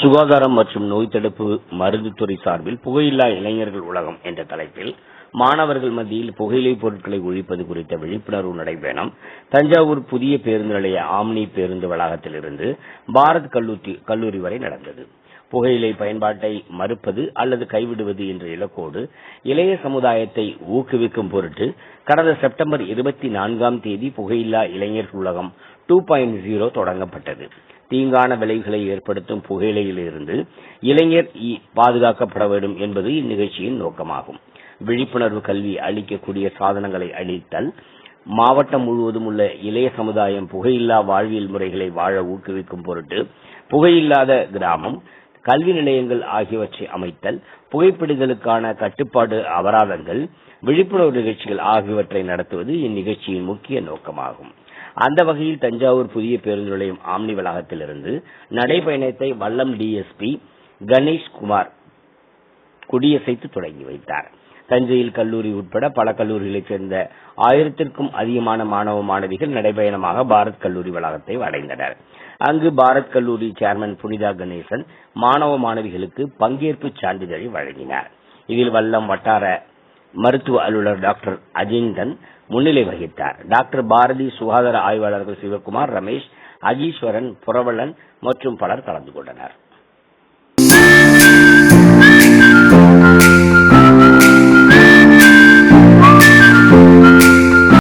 சுகாதாரம் மற்றும் நோய் தடுப்பு மருந்துத்துறை சார்பில் புகையில்லா இளைஞர்கள் உலகம் என்ற தலைப்பில் மாணவர்கள் மத்தியில் புகையிலை பொருட்களை ஒழிப்பது குறித்த விழிப்புணர்வு நடைபயணம். தஞ்சாவூர் புதிய பேருந்து நிலைய ஆம்னி பேருந்து வளாகத்திலிருந்து பாரத் கல்லூரி கல்லூரி வரை நடந்தது. புகையிலை பயன்பாட்டை மறுப்பது அல்லது கைவிடுவது என்ற இலக்கோடு இளைய சமுதாயத்தை ஊக்குவிக்கும் பொருட்டு கடந்த செப்டம்பர் இருபத்தி நான்காம் தேதி புகையில்லா இளைஞர் உலகம் டூ பாயிண்ட் ஜீரோ தொடங்கப்பட்டது. தீங்கான விளைவுகளை ஏற்படுத்தும் புகையிலையிலிருந்து இளைஞர் பாதுகாக்கப்பட வேண்டும் என்பது இந்நிகழ்ச்சியின் நோக்கமாகும். விழிப்புணர்வு கல்வி அளிக்கக்கூடிய சாதனங்களை அளித்தல் மாவட்டம் முழுவதும் உள்ள இளைய சமுதாயம் புகையில்லா வாழ்வியல் முறைகளை வாழ ஊக்குவிக்கும் பொருட்டு புகையில்லாத கிராமம் கல்வி நிலையங்கள் ஆகியவற்றை அமைத்தல் புகைப்பிடிதலுக்கான கட்டுப்பாடு அபராதங்கள் விழிப்புணர்வு நிகழ்ச்சிகள் ஆகியவற்றை நடத்துவது இந்நிகழ்ச்சியின் முக்கிய நோக்கமாகும். அந்த வகையில் தஞ்சாவூர் புதிய பேருந்து நிலையம் ஆம்னி வளாகத்திலிருந்து நடைபயணத்தை வல்லம் டிஎஸ்பி கணேஷ் குமார் கொடியசைத்து தொடங்கி வைத்தார். தஞ்சையில் கல்லூரி உட்பட பல கல்லூரிகளைச் சேர்ந்த ஆயிரத்திற்கும் அதிகமான மாணவ மாணவிகள் நடைபயணமாக பாரத் கல்லூரி வளாகத்தை அடைந்தனர் அங்கு பாரத் கல்லூரி சேர்மன் புனிதா கணேசன் மாணவ மாணவிகளுக்கு பங்கேற்பு சான்றிதழை வழங்கினார். இதில் வல்லம் வட்டார மருத்துவ அலுவலர் டாக்டர் அஜிந்தன் முன்னிலை வகித்தார். டாக்டர் பாரதி சுகாதார ஆய்வாளர்கள் சிவகுமார் ரமேஷ் அகீஸ்வரன் புரவலன் மற்றும் பலர் கலந்து கொண்டனர்.